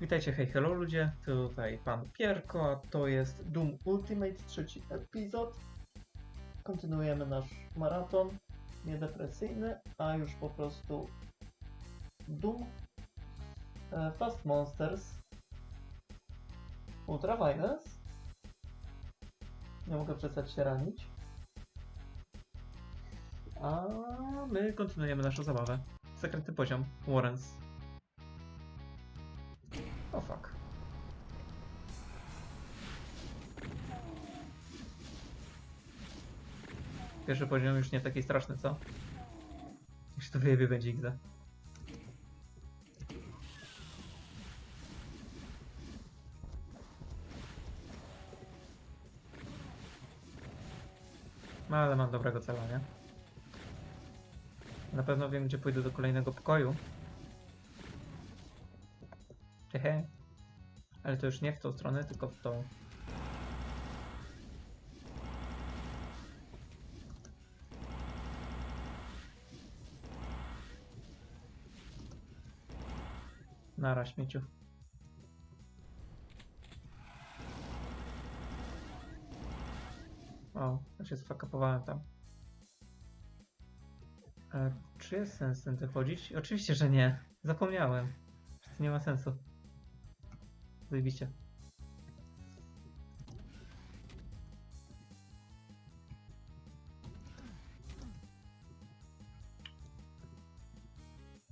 Witajcie, hej, hello ludzie, tutaj pan Pierko, a to jest Doom Ultimate, trzeci epizod. Kontynuujemy nasz maraton, niedepresyjny, a już po prostu Doom e, Fast Monsters Ultra Violence. Nie mogę przestać się ranić. A my kontynuujemy naszą zabawę. Sekretny poziom, Warrens. O fuck. Pierwszy poziom już nie taki straszny, co? Się to wyjebie, będzie XD. No ale mam dobrego cela, nie? Na pewno wiem, gdzie pójdę do kolejnego pokoju. Hehe. Ale to już nie w tą stronę, tylko w tą. Nara śmieciu. O, ja się sfakapowałem tam. E, czy jest sens tędy chodzić? Oczywiście, że nie. Zapomniałem. To nie ma sensu. Zajebiście.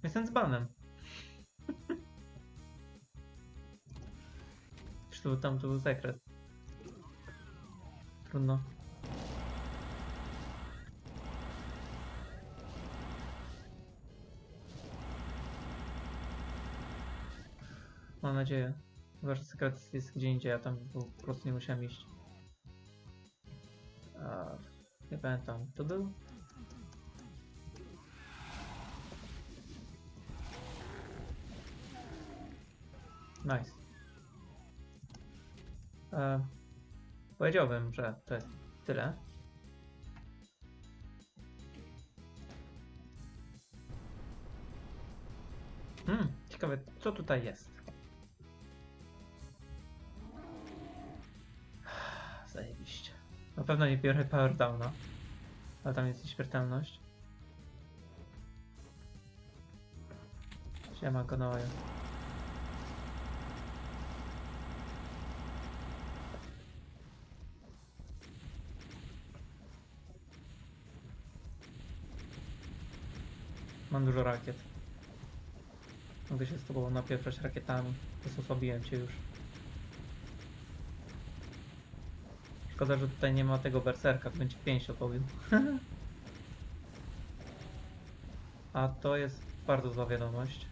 Jestem z banem. Tu, tam tu był sekret? Trudno. Mam nadzieję. Chyba, że sekret jest gdzie indziej, a tam po prostu nie musiałem iść. A, nie pamiętam. To był? Nice. E, powiedziałbym, że to jest tyle. Hmm, ciekawe, co tutaj jest. Na pewno nie biorę power downa. Ale tam jest śmiertelność. Siema gonoja. Mam dużo rakiet. Mogę się z tobą napieprzać rakietami. Zasłabiłem cię już. Szkoda, że tutaj nie ma tego berserka, to będzie pięść opowił. A to jest bardzo zła wiadomość.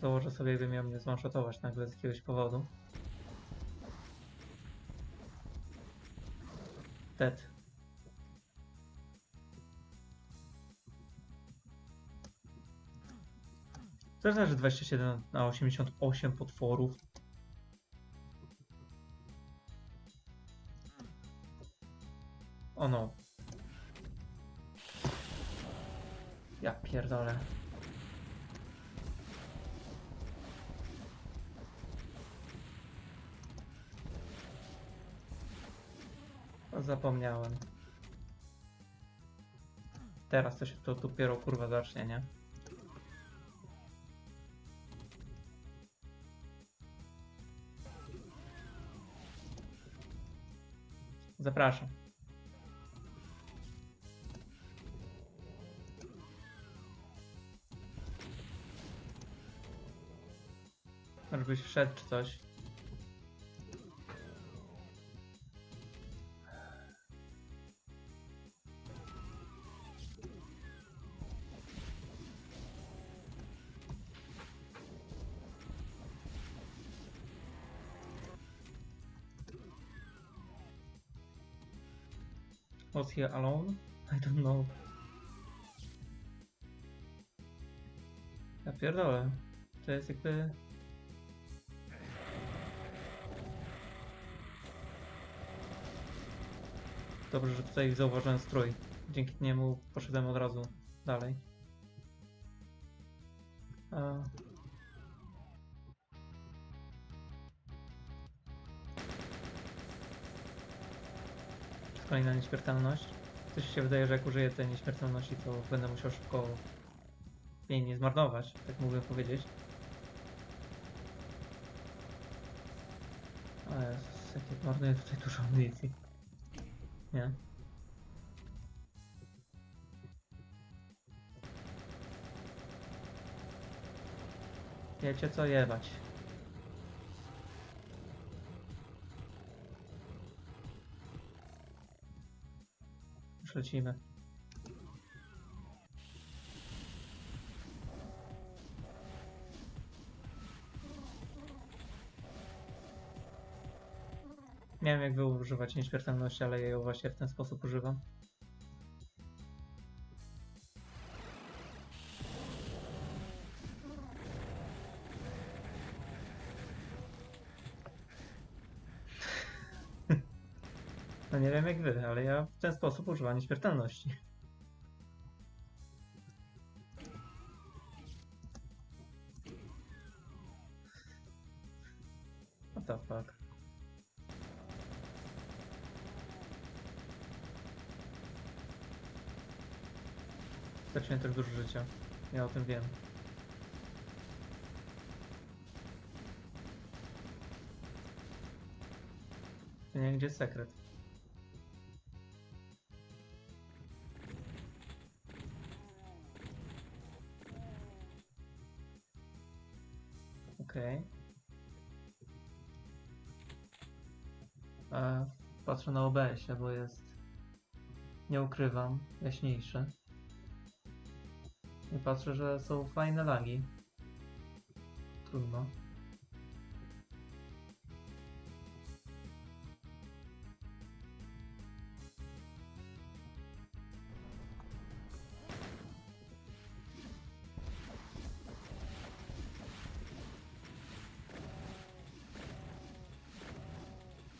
Założę sobie, jakby miał mnie zwanshotować nagle z jakiegoś powodu. Dead. Też znaczy 27 na 88 potworów. O no. Ja pierdolę. Zapomniałem. Teraz to się to dopiero kurwa zacznie, nie? Zapraszam. Żebyś wszedł czy coś. Was he alone? I don't know. Ja pierdolę. To jest jakby... Dobrze, że tutaj zauważyłem strój. Dzięki niemu poszedłem od razu dalej. A... Kolejna nieśmiertelność. Coś się wydaje, że jak użyję tej nieśmiertelności, to będę musiał szybko jej nie zmarnować, tak mógłbym powiedzieć. Ale Jezus, jakie marnuję tutaj dużo amunicji. Nie? Wiecie co jebać. Już lecimy. Nie wiem jak wy używać nieśmiertelności, ale ja ją właśnie w ten sposób używam. No nie wiem jak wy, ale ja w ten sposób używam nieśmiertelności. Straciłem też dużo życia. Ja o tym wiem. Nie wiem gdzie jest sekret. Okej. E, Patrzę na OBS, bo jest, nie ukrywam, jaśniejszy. I patrzę, że są fajne lagi. Trudno.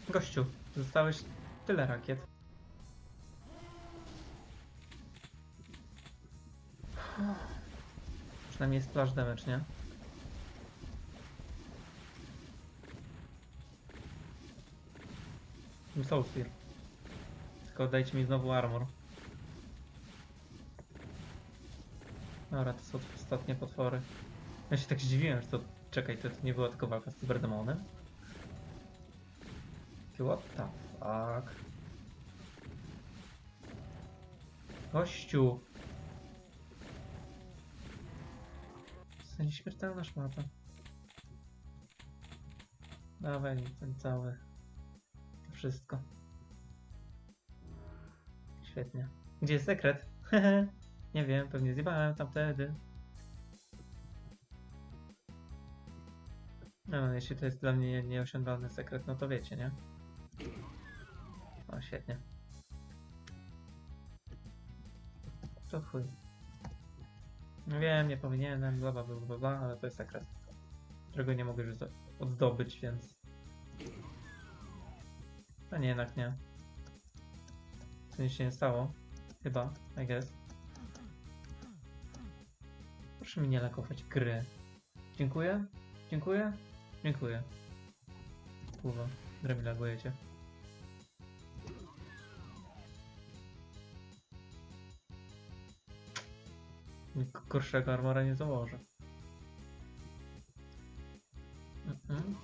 Gościu, zostałeś tyle rakiet. Przynajmniej jest splash damage, nie? Soul Spear. Tylko dajcie mi znowu armor. Dobra, to są ostatnie potwory. Ja się tak zdziwiłem, że to... Czekaj, to, to nie była tylko walka z cyberdemonem? What the fuck? Gościu! To nieśmiertelna szmata. Dawaj ten cały. To wszystko. Świetnie. Gdzie jest sekret? Nie wiem, pewnie zjebałem tam wtedy. No, jeśli to jest dla mnie nieosiągalny sekret, no to wiecie, nie? O, świetnie. To chuj. No wiem, nie powinienem, bla bla bla bla, bla ale to jest sekret, którego nie mogę już oddobyć, więc... A nie, jednak nie. To nic się nie stało. Chyba, I guess. Proszę mi nie lakować gry. Dziękuję? Dziękuję? Dziękuję. Kurwa, grę mi lagujecie. Gorszego armora nie założę. Mhm.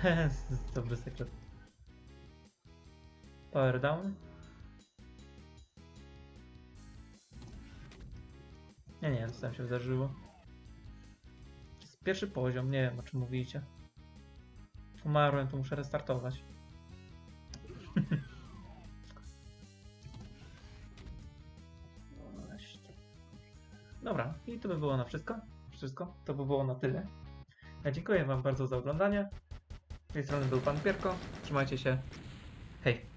Dobry sekret. Power down? Nie, nie, co tam się wydarzyło. Jest pierwszy poziom, nie wiem o czym mówicie. Umarłem, to muszę restartować. Dobra, i to by było na wszystko. Wszystko, to by było na tyle. Ja dziękuję Wam bardzo za oglądanie. Z tej strony był Pan Pierko. Trzymajcie się. Hej.